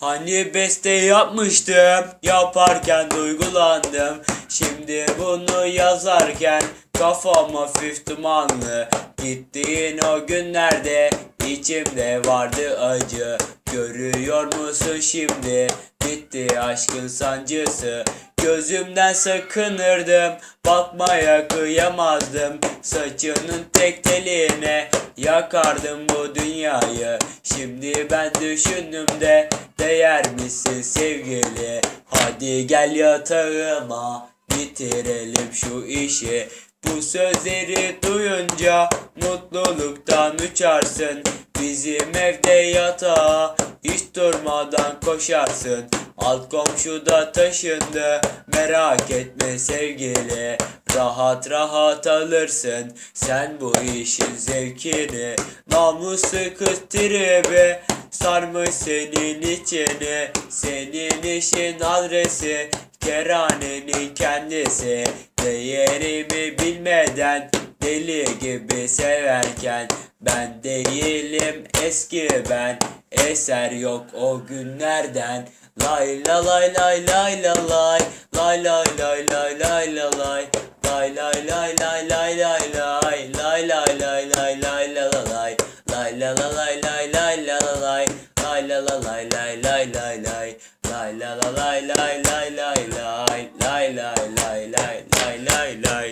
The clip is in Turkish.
Hani beste yapmıştım, yaparken duygulandım. Şimdi bunu yazarken kafam hafif dumanlı. Gittiğin o günlerde içimde vardı acı. Görüyor musun şimdi? Bitti aşkın sancısı. Gözümden sakınırdım, bakmaya kıyamazdım. Saçının tek teline yakardım bu dünyayı. Şimdi ben düşündüm de değer misin sevgili? Hadi gel yatağıma bitirelim şu işi. Bu sözleri duyunca mutluluktan uçarsın. Bizim evde yatağa hiç durmadan koşarsın. Alt komşu da taşındı merak etme sevgili. Rahat rahat alırsın sen bu işin zevkini. Namuslu kız tribi Sarmış senin içine Senin işin adresi Keranenin kendisi Değerimi bilmeden Deli gibi severken Ben değilim eski ben Eser yok o günlerden Lay la lay lay lay la lay Lay lay lay lay lay la lay Lay lay lay lay lay lay lay Lay lay lay lay lay la lay lay la la lay lay lay la la lay lay la la lay lay lay lay lay lay la la lay lay lay lay lay lay lay lay lay lay lay